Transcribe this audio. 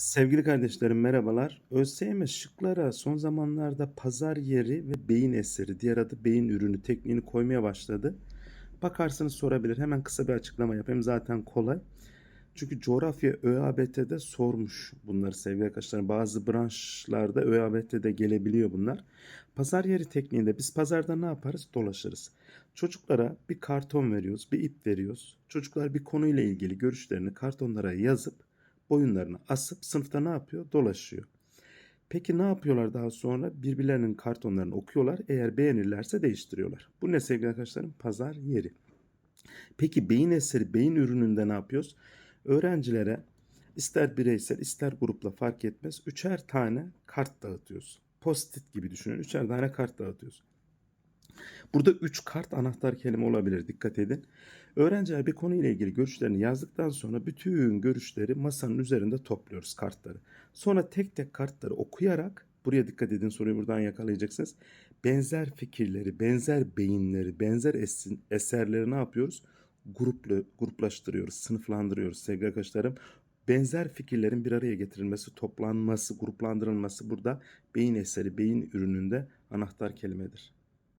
Sevgili kardeşlerim merhabalar. ÖSYM şıklara son zamanlarda pazar yeri ve beyin eseri, diğer adı beyin ürünü tekniğini koymaya başladı. Bakarsınız sorabilir. Hemen kısa bir açıklama yapayım. Zaten kolay. Çünkü coğrafya ÖABT'de sormuş bunları sevgili arkadaşlar. Bazı branşlarda ÖABT'de gelebiliyor bunlar. Pazar yeri tekniğinde biz pazarda ne yaparız? Dolaşırız. Çocuklara bir karton veriyoruz, bir ip veriyoruz. Çocuklar bir konuyla ilgili görüşlerini kartonlara yazıp boyunlarına asıp sınıfta ne yapıyor? Dolaşıyor. Peki ne yapıyorlar daha sonra? Birbirlerinin kartonlarını okuyorlar. Eğer beğenirlerse değiştiriyorlar. Bu ne sevgili arkadaşlarım? Pazar yeri. Peki beyin eseri, beyin ürününde ne yapıyoruz? Öğrencilere ister bireysel ister grupla fark etmez üçer tane kart dağıtıyoruz. Post-it gibi düşünün. Üçer tane kart dağıtıyoruz. Burada üç kart anahtar kelime olabilir. Dikkat edin. Öğrenciler bir konuyla ilgili görüşlerini yazdıktan sonra bütün görüşleri masanın üzerinde topluyoruz kartları. Sonra tek tek kartları okuyarak buraya dikkat edin soruyu buradan yakalayacaksınız. Benzer fikirleri, benzer beyinleri, benzer esin- eserleri ne yapıyoruz? Gruplu, gruplaştırıyoruz, sınıflandırıyoruz sevgili arkadaşlarım. Benzer fikirlerin bir araya getirilmesi, toplanması, gruplandırılması burada beyin eseri, beyin ürününde anahtar kelimedir.